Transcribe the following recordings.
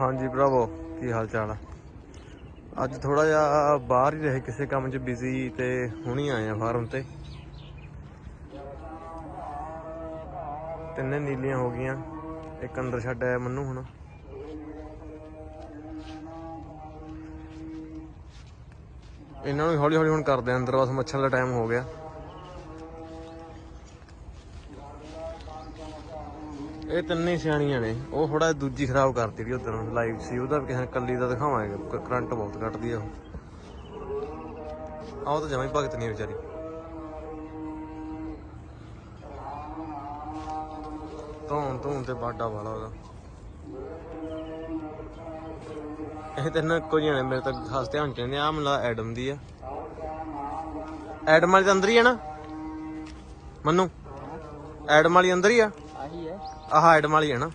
ਹਾਂਜੀ ਭਰਾਵੋ, ਕੀ ਹਾਲ ਚਾਲ ਆ? ਅੱਜ ਥੋੜਾ ਜਿਹਾ ਬਾਹਰ ਹੀ ਰਹੇ, ਕਿਸੇ ਕੰਮ 'ਚ ਬਿਜ਼ੀ ਤੇ ਹੁਣੀ ਆਏ ਆ ਫਾਰਮ ਤੇ। ਤਿੰਨੇ ਨੀਲੀਆਂ ਹੋ ਗਈਆਂ, ਇੱਕ ਅੰਦਰ ਛੱਡ ਆਇਆ ਮੰਨੂ ਹੁਣ। ਇਹਨਾਂ ਨੂੰ ਹੌਲੀ ਹੌਲੀ ਹੁਣ ਕਰਦੇ ਆ, ਅੰਦਰ ਬਸ ਮੱਛਰ ਦਾ ਟਾਈਮ ਹੋ ਗਿਆ। ਇਹ ਤਿੰਨੇ ਸਿਆਣੀਆਂ ਨੇ। ਉਹ ਥੋੜਾ ਦੂਜੀ ਖਰਾਬ ਕਰਤੀ ਜਿਹੜੀ ਉਧਰ ਲਾਈਵ ਸੀ। ਉਹਦਾ ਵੀ ਕਿਸੇ ਕੱਲੀ ਦਾ ਦਿਖਾਵਾਂਗੇ। ਕ- ਕਰੰਟ ਬਹੁਤ ਕੱਟਦੀ ਆ ਉਹ। ਆਹ ਉਹ ਤਾਂ ਜਮਾਂ ਹੀ ਭਗਤ ਨਹੀਂ ਵਿਚਾਰੀ। ਧੌਣ ਧੂਣ ਤੇ ਬਾਡਾ ਵਾਲਾ ਉਹਦਾ। ਇਹ ਤਿੰਨ ਕੋਈ ਨੇ ਮੇਰੇ ਤਾਂ ਖਾਸ ਧਿਆਨ ਚ ਨਹੀਂ। ਆ ਮਲਾ ਐਡਮ ਦੀ ਆ। ਐਡਮ ਵਾਲੀ ਤਾਂ ਅੰਦਰ ਹੀ ਆ ਨਾ। ਮੰਨੂ? ਐਡਮ ਵਾਲੀ ਅੰਦਰ ਹੀ ਆ। ਆਹੀ ਹੈ। ਆਹ ਐਡਮ ਵਾਲੀ ਹੈ ਨਾ।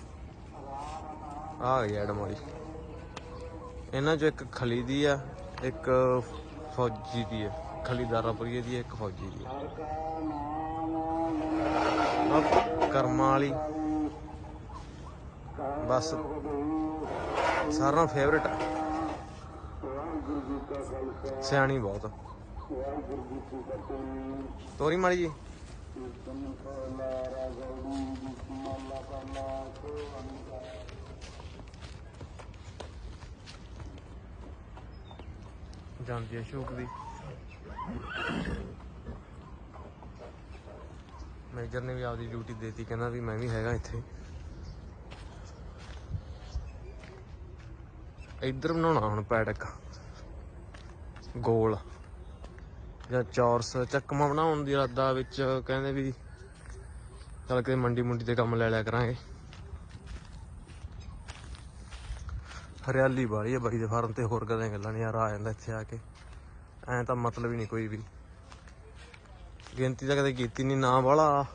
ਆਹ ਗਈ ਐਡਮ ਵਾਲੀ। ਇਹਨਾਂ ਚੋਂ ਇੱਕ ਖਲੀ ਦੀ ਆ ਇੱਕ ਫੌਜੀ ਦੀ ਆ। ਖਲੀਦਾਰਾਪੁਰੀਏ ਦੀ ਆ, ਇੱਕ ਫੌਜੀ ਦੀ ਆ। ਆਹ ਕਰਮਾਂ ਵਾਲੀ। ਬਸ। ਸਾਰਿਆਂ ਫੇਵਰਟ ਸਿਆਣੀ ਬਹੁਤ ਤੋਰੀ ਮਾੜੀ ਜੀ। ਜਾਂਦੀ ਹੈ ਸ਼ੌਕ ਦੀ। ਮੇਜਰ ਨੇ ਵੀ ਆਪਦੀ ਡਿਊਟੀ ਦੇਤੀ, ਕਹਿੰਦਾ ਵੀ ਮੈਂ ਵੀ ਹੈਗਾ ਇੱਥੇ। ਇੱਧਰ ਬਣਾਉਣਾ ਹੁਣ ਪੈਟਕ ਗੋਲ। ਜਾਂ ਚੌਰਸ, ਚੱਕਮਾ ਬਣਾਉਣ ਦੀ ਇਰਾਦਾ ਵਿੱਚ ਕਹਿੰਦੇ ਵੀ ਚੱਲ ਕੇ ਮੰਡੀ ਮੁੰਡੀ ਤੇ ਕੰਮ ਲੈ ਲਿਆ ਕਰਾਂਗੇ। ਹਰਿਆਲੀ ਵਾਲੀ ਹੈ ਬਾਈ ਦੇ ਫਾਰਮ ਤੇ ਹੋਰ ਕਦੇ ਗੱਲਾਂ ਨਹੀਂ, ਯਾਰ ਆ ਜਾਂਦਾ ਇੱਥੇ ਆ ਕੇ। ਐਂ ਤਾਂ ਮਤਲਬ ਹੀ ਨਹੀਂ ਕੋਈ ਵੀ। ਗਿਣਤੀ ਤਾਂ ਕਦੇ ਕੀਤੀ ਨਹੀਂ, ਨਾ ਵਾਲਾ।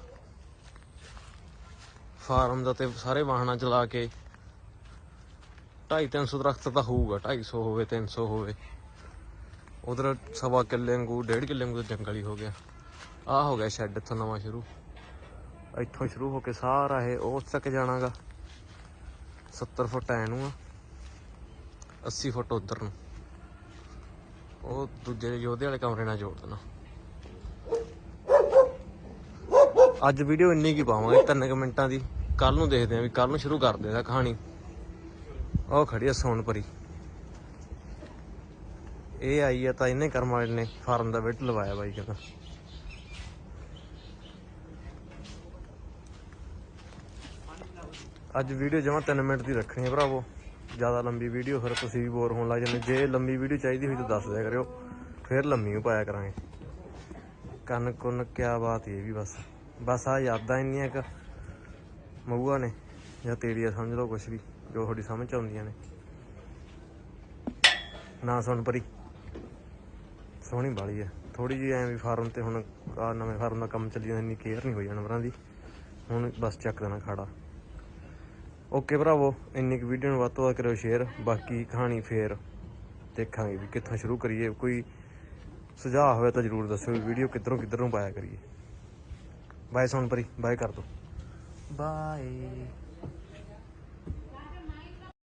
ਫਾਰਮ ਦਾ ਤੇ ਸਾਰੇ ਵਾਹਣਾ ਚਲਾ ਕੇ। 250 300 ਦਰਖਤ ਤਾਂ ਹੋਊਗਾ 250 ਹੋਵੇ 300 ਹੋਵੇ। ਉਧਰ ਸਵਾ ਕਿੱਲੇ ਵਾਂਗੂ, ਡੇਢ ਕਿੱਲੇ ਵਾਂਗੂ ਜੰਗਲ ਹੀ ਹੋ ਗਿਆ। ਆ ਹੋ ਗਿਆ ਸ਼ੈੱਡ ਇੱਥੋਂ ਨਵਾਂ ਸ਼ੁਰੂ। ਇੱਥੋਂ ਸ਼ੁਰੂ ਹੋ ਕੇ ਸਾਰਾ ਇਹ ਉਸ ਤੱਕ ਜਾਣਾਗਾ। 70 ਫੁੱਟ ਐ ਨੂੰ ਆ। 80 ਫੁੱਟ ਉਧਰ ਨੂੰ। ਉਹ ਦੂਜੇ ਯੋਧੇ ਵਾਲੇ ਕਮਰੇ ਨਾਲ ਜੋੜ ਦੇਣਾ। ਅੱਜ ਵੀਡੀਓ ਇੰਨੀ ਕੀ ਪਾਵਾਂਗੇ, ਤਿੰਨ ਕੁ ਮਿੰਟਾਂ ਦੀ। ਕੱਲ ਨੂੰ ਦੇਖਦੇ ਆਂ ਵੀ ਕੱਲ ਨੂੰ ਸ਼ੁਰੂ ਕਰਦੇ ਆ ਕਹਾਣੀ। ਉਹ ਖੜੀ ਆ ਸੋਨਪਰੀ। ਇਹ ਆਈ ਆ ਤਾਂ ਇਹਨੇ ਕਰਮ ਵਾਲੇ ਨੇ ਫਾਰਮ ਦਾ ਬਿੱਟ ਲਵਾਇਆ ਬਾਈ ਕਹਿੰਦਾ। ਅੱਜ ਵੀਡੀਓ ਜਮਾ 3 ਮਿੰਟ ਦੀ ਰੱਖਣੀ ਹੈ ਭਰਾਵੋ। ਜ਼ਿਆਦਾ ਲੰਬੀ ਵੀਡੀਓ, ਫਿਰ ਤੁਸੀਂ ਵੀ ਬੋਰ ਹੋਣ ਲੱਗ ਜਾਂਦੇ। ਜੇ ਲੰਬੀ ਵੀਡੀਓ ਚਾਹੀਦੀ ਹੋਈ ਤਾਂ ਦੱਸ ਦਿਆ ਕਰਿਓ। ਫਿਰ ਲੰਮੀ ਪਾਇਆ ਕਰਾਂਗੇ। ਕੰਨ ਕੁੰਨ ਕਿਆ ਬਾਤ ਇਹ ਵੀ ਬਸ। ਬਸ ਆ ਯਾਦਾਂ ਇੰਨੀਆਂ ਕ ਮਊਆ ਨੇ, ਜਾਂ ਤੇਰੀਆਂ ਸਮਝ ਲਓ ਕੁਛ ਵੀ, ਜੋ ਤੁਹਾਡੀ ਸਮਝ 'ਚ ਆਉਂਦੀਆਂ ਨੇ। ਨਾ ਸੁਣ ਪਰੀ। ਸੋਹਣੀ ਬਾਲੀ ਹੈ। ਥੋੜੀ ਜਿਹੀ ਐਂ ਵੀ ਫਾਰਮ ਤੇ ਹੁਣ ਆ ਨਵੇਂ ਫਾਰਮ ਦਾ ਕੰਮ ਚੱਲੀ ਜਾਂਦਾ, ਇੰਨੀ ਕੇਅਰ ਨਹੀਂ ਹੋਈ ਜਾਨਵਰਾਂ ਦੀ। ਹੁਣ ਬਸ ਚੱਕ ਦੇਣਾ ਖਾੜਾ। ਓਕੇ ਭਰਾਵੋ, ਇੰਨੀ ਕੁ ਵੀਡੀਓ ਨੂੰ ਵੱਧ ਤੋਂ ਵੱਧ ਕਰਿਓ ਸ਼ੇਅਰ ਬਾਕੀ ਕਹਾਣੀ ਫੇਰ ਦੇਖਾਂਗੇ ਵੀ ਕਿੱਥੋਂ ਸ਼ੁਰੂ ਕਰੀਏ। ਕੋਈ ਸੁਝਾਅ ਹੋਵੇ ਤਾਂ ਜਰੂਰ ਦੱਸਿਓ ਵੀਡੀਓ ਕਿੱਧਰੋਂ ਕਿੱਧਰੋਂ ਪਾਇਆ ਕਰੀਏ। ਬਾਏ ਸੋਨਪਰੀ ਬਾਏ ਕਰ ਦੋ। ਬਾਏ